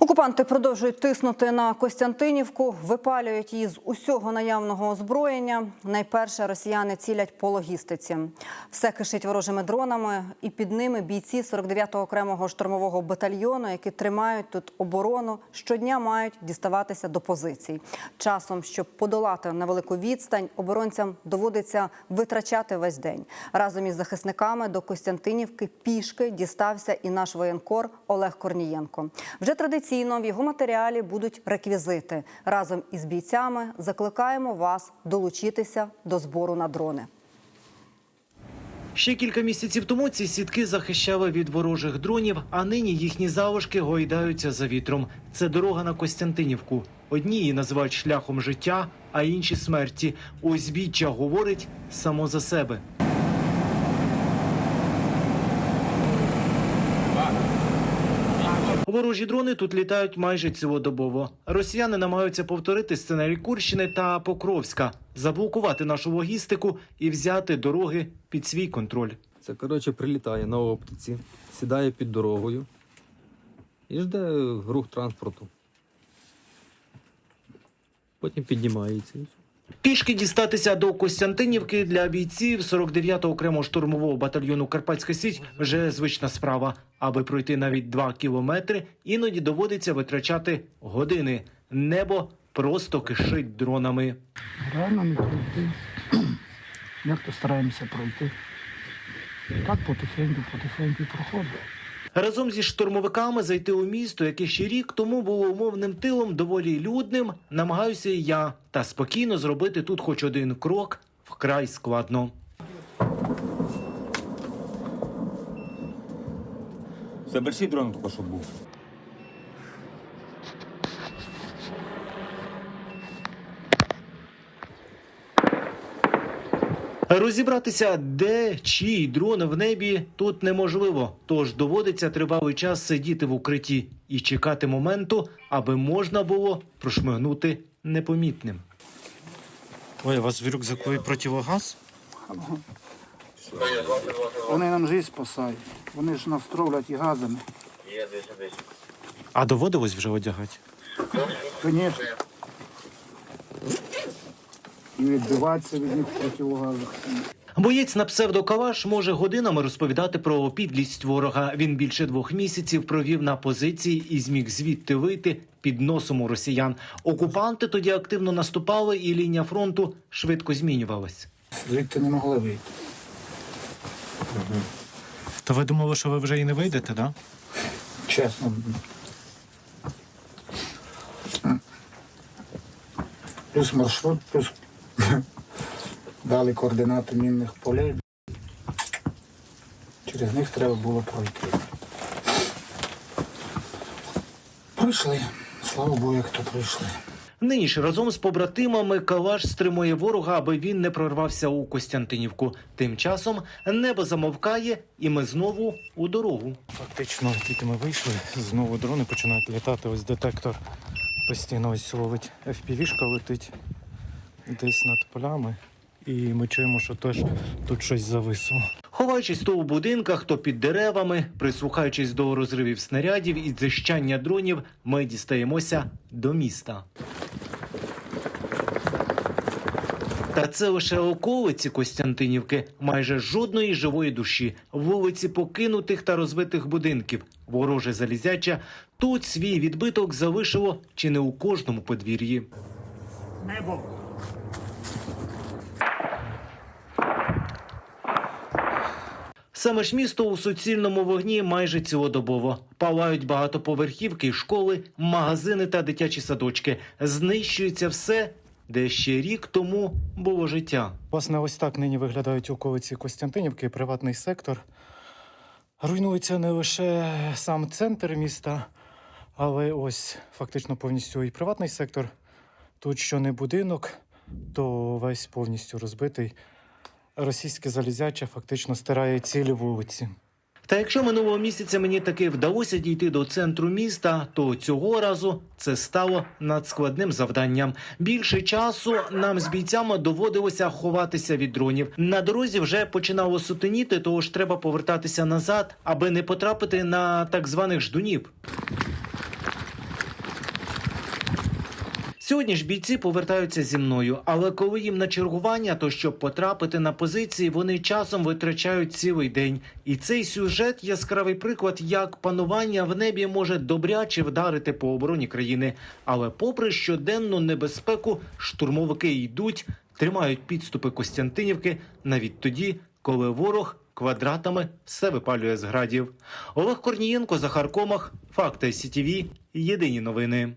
Окупанти продовжують тиснути на Костянтинівку, випалюють її з усього наявного озброєння. Найперше росіяни цілять по логістиці. Все кишить ворожими дронами, і під ними бійці 49-го окремого штурмового батальйону, які тримають тут оборону, щодня мають діставатися до позицій. Часом, щоб подолати невелику відстань, оборонцям доводиться витрачати весь день. Разом із захисниками до Костянтинівки пішки дістався і наш воєнкор Олег Корнієнко. Вже традиційно в його матеріалі будуть реквізити. Разом із бійцями закликаємо вас долучитися до збору на дрони. Ще кілька місяців тому ці сітки захищали від ворожих дронів, а нині їхні залишки гойдаються за вітром. Це дорога на Костянтинівку. Одні її називають шляхом життя, а інші смерті. Ось Узбіччя говорить само за себе. Ворожі дрони тут літають майже цілодобово. Росіяни намагаються повторити сценарій Курщини та Покровська, заблокувати нашу логістику і взяти дороги під свій контроль. Це, коротше, прилітає на оптиці, сідає під дорогою і жде рух транспорту. Потім піднімається. Пішки дістатися до Костянтинівки для бійців 49-го окремого штурмового батальйону Карпатська Січ вже звична справа. Аби пройти навіть два кілометри, іноді доводиться витрачати години. Небо просто кишить дронами. Не пройти. Як то стараємося пройти. Так потихеньку, потихеньку проходимо. Разом зі штурмовиками зайти у місто, яке ще рік тому було умовним тилом, доволі людним, намагаюся і я. Та спокійно зробити тут хоч один крок вкрай складно. Це дрон тільки що був. Розібратися, де чий дрон в небі, тут неможливо. Тож доводиться тривалий час сидіти в укритті і чекати моменту, аби можна було прошмигнути непомітним. Ой, у вас в рюкзаку і противогаз? Вони нам життя спасають. Вони ж нас тровлять і газами. А доводилось вже одягати? Звісно. І відбиватися від них противогазу. Боєць на псевдокалаш може годинами розповідати про підлість ворога. Він більше двох місяців провів на позиції і зміг звідти вийти під носом у росіян. Окупанти тоді активно наступали, і лінія фронту швидко змінювалась. Звідти не могли вийти. То ви думали, що ви вже і не вийдете, да? Чесно. Плюс маршрут, плюс дали координати мінних полей. Через них треба було пройти. Пройшли. Слава Богу, як то пройшли. Нині ж разом з побратимами Калаш стримує ворога, аби він не прорвався у Костянтинівку. Тим часом небо замовкає, і ми знову у дорогу. Фактично, тільки ми вийшли, знову дрони починають літати. Ось детектор постійно ось ловить FPV-шка летить десь над полями. І ми чуємо, що теж тут щось зависло. Ховаючись то у будинках, то під деревами, прислухаючись до розривів снарядів і дзищання дронів, ми дістаємося до міста. Та це лише околиці Костянтинівки, майже жодної живої душі, вулиці покинутих та розбитих будинків. Вороже залізяча тут свій відбиток залишило чи не у кожному подвір'ї. Саме ж місто у суцільному вогні майже цілодобово. Палають багатоповерхівки, школи, магазини та дитячі садочки. Знищується все, де ще рік тому було життя. Власне, ось так нині виглядають околиці Костянтинівки, приватний сектор. Руйнується не лише сам центр міста, але ось фактично повністю і приватний сектор. Тут що не будинок, то весь повністю розбитий. Російське залізяче фактично стирає цілі вулиці. Та якщо минулого місяця мені таки вдалося дійти до центру міста, то цього разу це стало надскладним завданням. Більше часу нам з бійцями доводилося ховатися від дронів. На дорозі вже починало сутеніти, тож треба повертатися назад, аби не потрапити на так званих ждунів. Сьогодні ж бійці повертаються зі мною, але коли їм на чергування, то щоб потрапити на позиції, вони часом витрачають цілий день. І цей сюжет яскравий приклад, як панування в небі може добряче вдарити по обороні країни. Але, попри щоденну небезпеку, штурмовики йдуть, тримають підступи Костянтинівки навіть тоді, коли ворог квадратами все випалює з градів. Олег Корнієнко, Захар Комах, Факти СІТІВІ, Єдині новини.